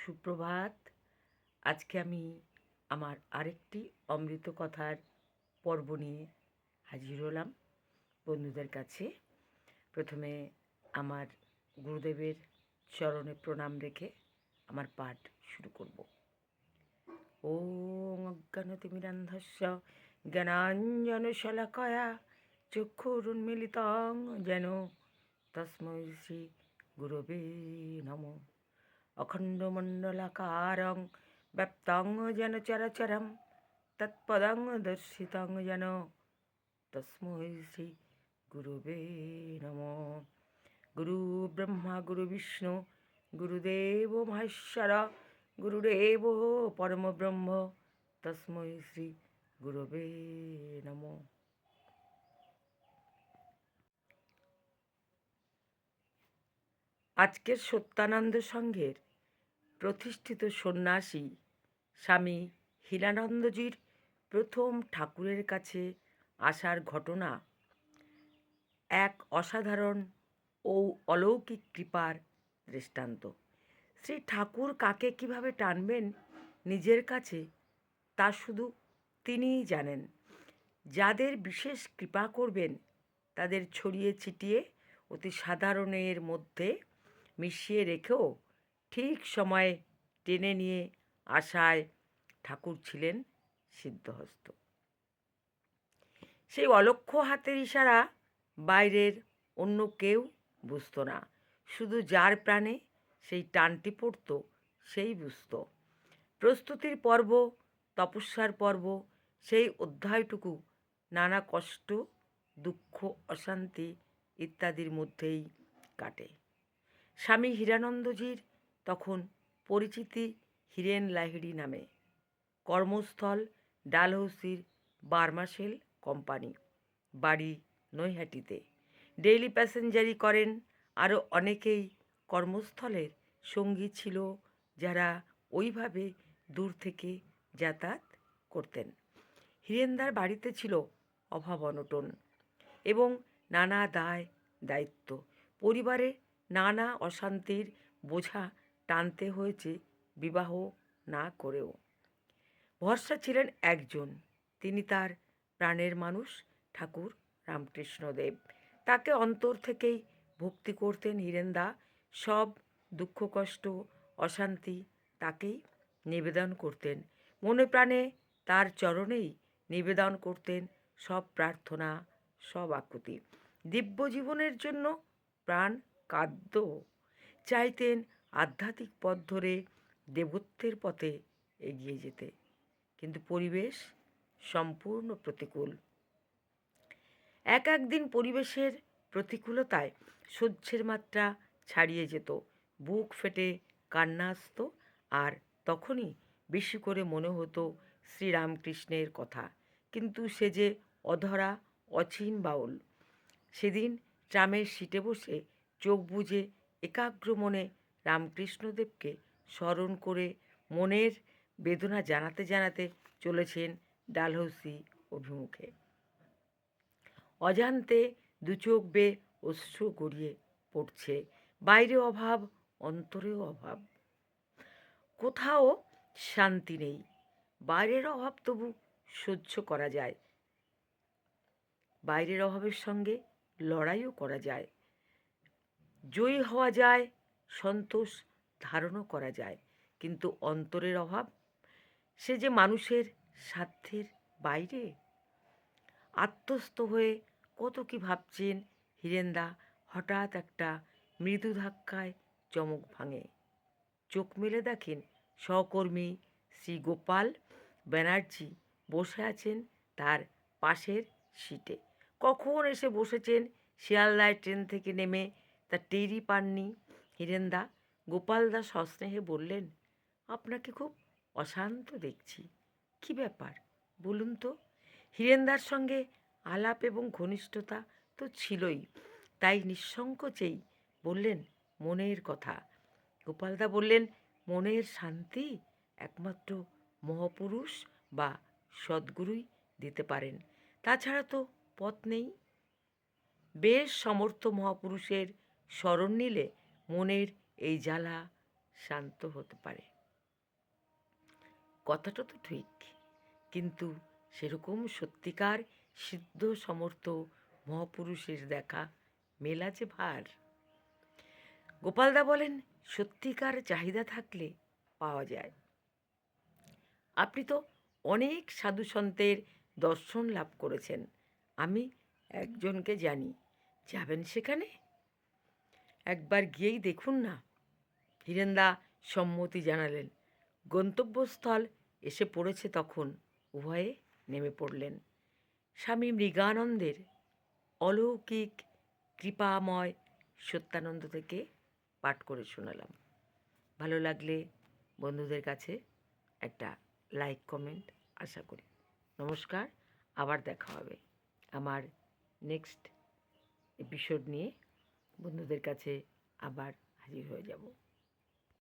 সুপ্রভাত। আজকে আমি আমার আরেকটি অমৃত কথার পর্ব নিয়ে হাজির হলাম বন্ধুদের কাছে। প্রথমে আমার গুরুদেবের চরণে প্রণাম রেখে আমার পাঠ শুরু করব। ওং অজ্ঞানতিমিরান্ধস্য জ্ঞানাঞ্জনশলাকয়া চক্ষুরুন্মিলিতং যেন তস্मै শ্রী গুরবে নমঃ। অখণ্ডমণ্ডলাকারং ব্যপ্তং যেন চরচরম তৎপদং দর্শিতং যেন তস্मै শ্রী গুরুবে নম গুরু ব্রহ্মা গুরু বিষ্ণু গুরুদেব মহেশ্বর গুরুদেব পরমব্রহ্ম তস্মৈ শ্রী গুরবে নম আজকের সত্যানন্দ সংঘের প্রতিষ্ঠিত সন্ন্যাসী স্বামী হিরানন্দজির প্রথম ঠাকুরের কাছে আসার ঘটনা। এক অসাধারণ ও অলৌকিক কৃপার দৃষ্টান্ত। শ্রী ঠাকুর কাকে কীভাবে টানবেন নিজের কাছে, তা শুধু তিনিই জানেন। যাদের বিশেষ কৃপা করবেন, তাদের ছড়িয়ে ছিটিয়ে অতি সাধারণের মধ্যে মিশিয়ে রেখেও ঠিক সময়ে টেনে নিয়ে আসায় ঠাকুর ছিলেন সিদ্ধহস্ত। সেই অলক্ষ্য হাতের ইশারা বাইরের অন্য কেউ বুঝতো না। শুধু যার প্রাণে সেই টানটি পড়ত, সেই বুঝত। প্রস্তুতির পর্ব, তপস্যার পর্ব, সেই অধ্যায়টুকু, নানা কষ্ট, দুঃখ, অশান্তি ইত্যাদির মধ্যেই কাটে। স্বামী হীরানন্দজির তখন পরিচিতি হিরেন লাহিড়ি নামে কর্মস্থল ডালহৌসির বার্মাসেল কোম্পানি, বাড়ি নৈহাটিতে। ডেইলি প্যাসেঞ্জারি করেন, আরও অনেকেই কর্মস্থলের সঙ্গী ছিল যারা ওইভাবে দূর থেকে যাতায়াত করতেন। হিরেনদার বাড়িতে ছিল অভাব অনটন এবং নানা দায় দায়িত্ব পরিবারে নানা অশান্তির বোঝা টানতে হয়েছে বিবাহ না করেও। ভরসা ছিলেন একজন। তিনি তার প্রাণের মানুষ, ঠাকুর রামকৃষ্ণদেব। তাকে অন্তর থেকেই ভক্তি করতেন হীরেন্দা সব দুঃখ, কষ্ট, অশান্তি তাকেই নিবেদন করতেন। মনে প্রাণে তার চরণেই নিবেদন করতেন সব প্রার্থনা, সব আকুতি। দিব্য জীবনের জন্য প্রাণ কাদ্য। চাইতেন আধ্যাত্মিক পথ ধরে দেবত্বের পথে এগিয়ে যেতে। কিন্তু পরিবেশ সম্পূর্ণ প্রতিকূল। এক একদিন পরিবেশের প্রতিকূলতায় সহ্যের মাত্রা ছাড়িয়ে যেত। বুক ফেটে কান্না আসত আর তখনই বেশি করে মনে হতো শ্রীরামকৃষ্ণের কথা। কিন্তু সে যে অধরা, অচিন বাউল, সেদিন ট্রামের সিটে বসে চোখ বুজে একাগ্র মনে রামকৃষ্ণদেবকে স্মরণ করে মনের বেদনা জানাতে জানাতে চলেছেন ডালহৌসি অভিমুখে। অজান্তে দু চোখ বে অশ্রু গড়িয়ে পড়ছে, বাইরে অভাব, অন্তরেও অভাব। কোথাও শান্তি নেই, বাইরের অভাব তবু সহ্য করা যায়। বাইরের অভাবের সঙ্গে লড়াইও করা যায়। জয়ী হওয়া যায় সন্তোষ ধারণও করা যায়। কিন্তু অন্তরের অভাব? সে যে মানুষের স্বার্থের বাইরে? আত্মস্থ হয়ে কত কি ভাবছেন হীরেন্দা হঠাৎ একটা মৃদু ধাক্কায় চমক ভাঙে। চোখ মেলে দেখেন সহকর্মী শ্রী গোপাল ব্যানার্জি বসে আছেন তার পাশের সিটে। কখন এসে বসেছেন? শিয়ালদায় ট্রেন থেকে নেমে তা টেরই পাননি। হিরেন্দা গোপালদা সস্নেহে বললেন, আপনাকে খুব অশান্ত দেখছি। কি ব্যাপার? বলুন তো। হীরেন্দার সঙ্গে আলাপ এবং ঘনিষ্ঠতা তো ছিলই। তাই নিঃসংকোচেই বললেন, মনের কথা। গোপালদা বললেন, মনের শান্তি একমাত্র মহাপুরুষ বা সদ্গুরুই দিতে পারেন। তাছাড়া তো পথ নেই। বেশ সমর্থ মহাপুরুষের স্মরণ নিলে মনের এই জ্বালা শান্ত হতে পারে। কথাটা তো ঠিক, কিন্তু সেরকম সত্যিকার সিদ্ধ সমর্থ মহাপুরুষের দেখা মেলা যে ভার। গোপালদা বলেন, সত্যিকার চাহিদা থাকলে পাওয়া যায়। আপনি তো অনেক সাধু সন্তের দর্শন লাভ করেছেন, আমি একজনকে জানি। যাবেন সেখানে? একবার গিয়েই দেখুন না। হীরেন্দা সম্মতি জানালেন। গন্তব্যস্থল এসে পড়েছে তখন উভয়ে নেমে পড়লেন। স্বামী মৃগানন্দের অলৌকিক কৃপাময় সত্যানন্দ থেকে পাঠ করে শোনালাম। ভালো লাগলে বন্ধুদের কাছে একটা লাইক, কমেন্ট আশা করি। নমস্কার, আবার দেখা হবে আমার নেক্সট এপিসোড নিয়ে। বন্ধুদের কাছে আবার হাজির হয়ে যাব।